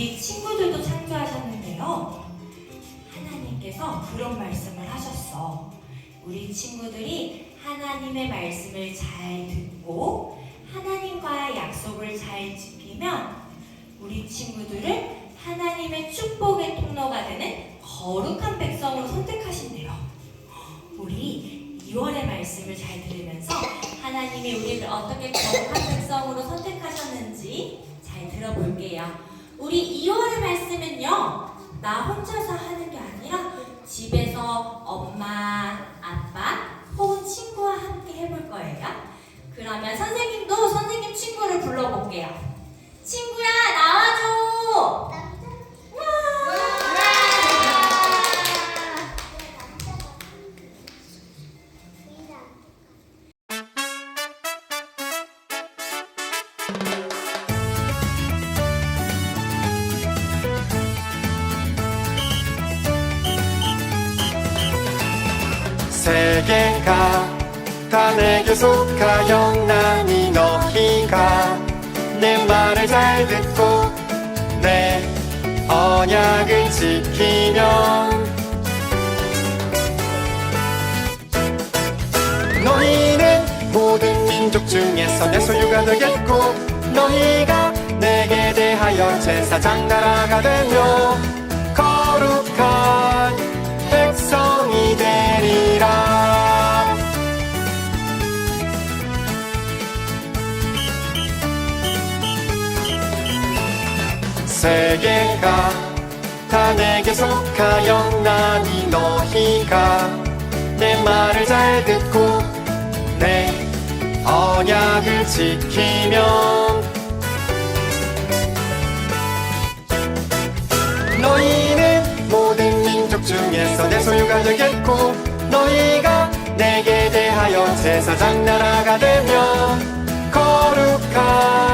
우리 친구들도 창조하셨는데요. 하나님께서 그런 말씀을 하셨어. 우리 친구들이 하나님의 말씀을 잘 듣고 하나님과의 약속을 잘 지키면 우리 친구들을 하나님의 축복의 통로가 되는 거룩한 백성으로 선택하신대요. 우리 2월의 말씀을 잘 들으면서 하나님이 우리를 어떻게 거룩한 백성으로 선택하셨는지 잘 들어볼게요. 우리 2월의 말씀은요, 나 혼자서 하는 게 아니라 집에서 엄마, 아빠, 혹은 친구와 함께 해볼 거예요. 그러면 선생님도 선생님 친구를 불러볼게요. 친구야, 나와줘! 세 다 내게 속하여 나니 너희가 내 말을 잘 듣고 내 언약을 지키면 너희는 모든 민족 중에서 내 소유가 되겠고 너희가 내게 대하여 제사장 나라가 되며 세계가 다 내게 속하여 나니 너희가 내 말을 잘 듣고 내 언약을 지키면 너희는 모든 민족 중에서 내 소유가 되겠고 너희가 내게 대하여 제사장 나라가 되며 거룩한